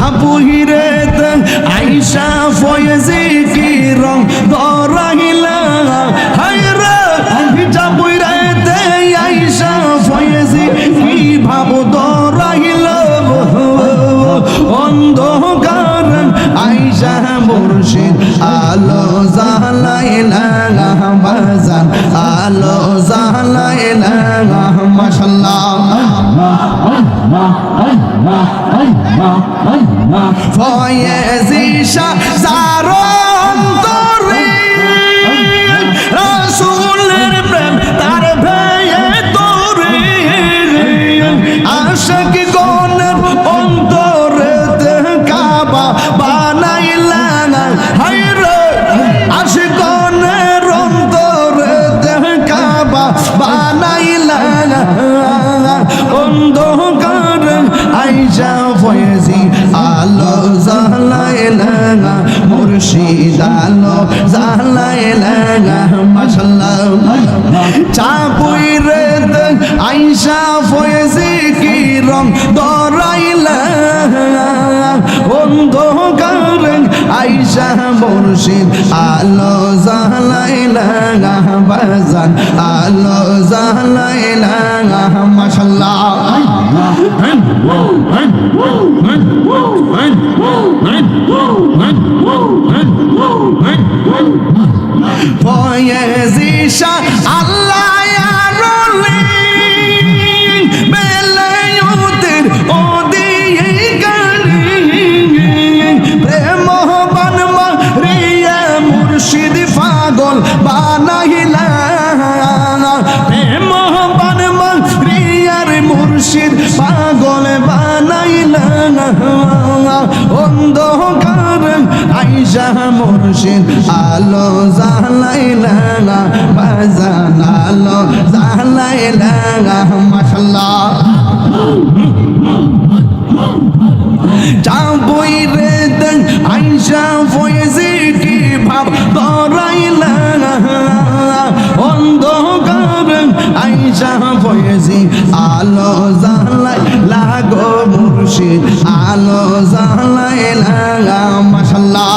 চাপুহিরে আইসা ফয়েজি কি রং দরাইলা হায়রা চাপুহিরে আইসা ফয়েজি কি ভাব দরাইলা অন্ধকার আইসা মুর্শিদ, আলো জালাইলা বাজান আলো ফয়েজিশা জারন্তরে রং দরাইলা অন্ধকার আইসা মুর্শিদ আলো জালাইলা বাজান আলো জালাইলা মাশাল্লাহ। ফয়েজিশা আল্লাহ বানাইলা প্রেম বানমা রিয়ার মুর্শিদ পাগল বানাইলা অন্ধকার আইসা মুর্শিদ আলো জালাইলা বাজান আলো জালাইলা মাশাল্লাহ আলো জালাই লাগো মুর্শিদ আলো জালাই লাগা মাশাল্লাহ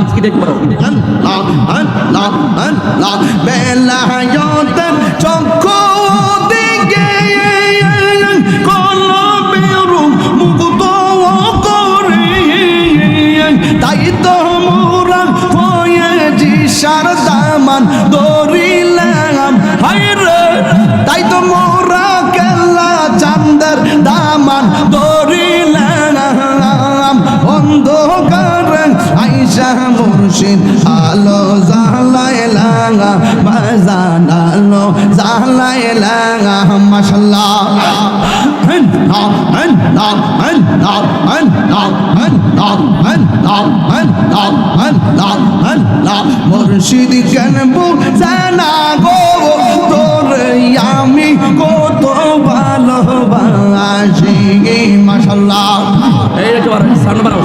আজকে জালাইলা মাশাল্লাহ গো? তোর আমি কত ভালোবাসি মাশাল্লাহ এই একটু বাড়াও, সাউন্ড বাড়াও।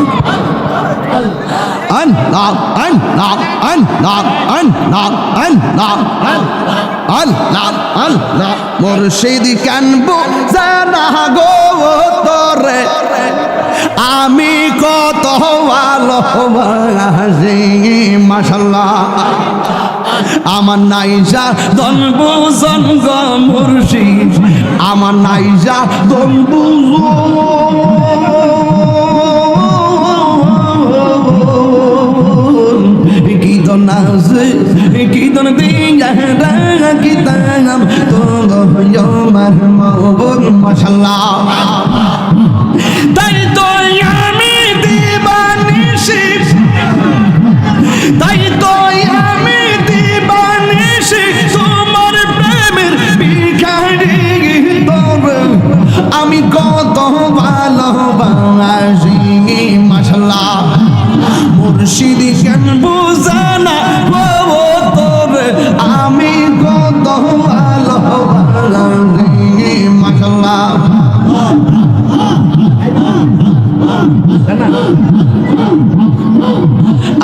Allah, Allah, Allah, Allah, Allah, Allah, Allah, মুর্শিদ জানা গো তোরে? আমি কত আমার নাইজা দলবু সঙ্গ মুর্শিদ। আমার নাইজা দলবু আছে কীর্তন দিয়া কীর্তন তো আমার মহবুব মশাল্লাহ তাই তো আমি দিবানিশি তাই তো আমি দিবানিশি তোমার প্রেমের ভিখারি তোর আমি কত ভালোবাসি, মাশাল্লাহ। মুর্শিদ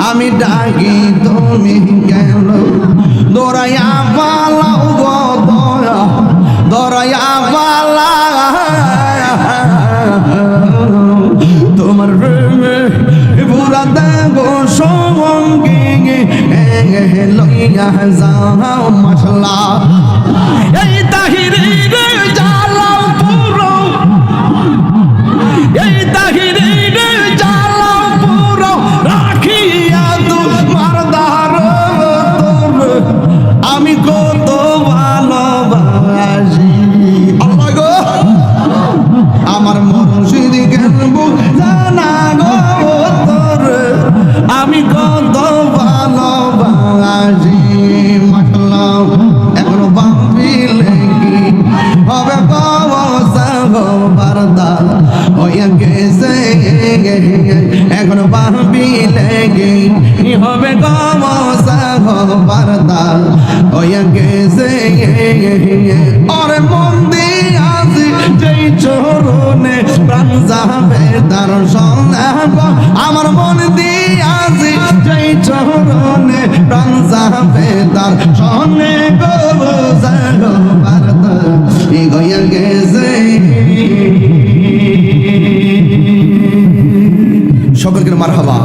আমি ডাকি, তুমি কেন? দৌড়াইয়া পালাও গয়া দৌড়াইয়া পালা। তোমার প্রেমে দেবো দেব সঙ্গে লইয়া যাও, মশলা। এই তাহিরে জানা গো তোর, আমি কত ভালোবাসি মাশাআল্লাহ এখনও ভাবিলে কি হবে বারদাল হইয়া গেছে, এখনও ভাবিলে কি হবে বারদাল হইয়া গেছে, ওরে মন যেই চরণে প্রাণ যাবে সন্দেহ। আমার মন দিয়াছি যেই চরণে প্রাণ যাবে তার সনে সকলকে মারহাবা।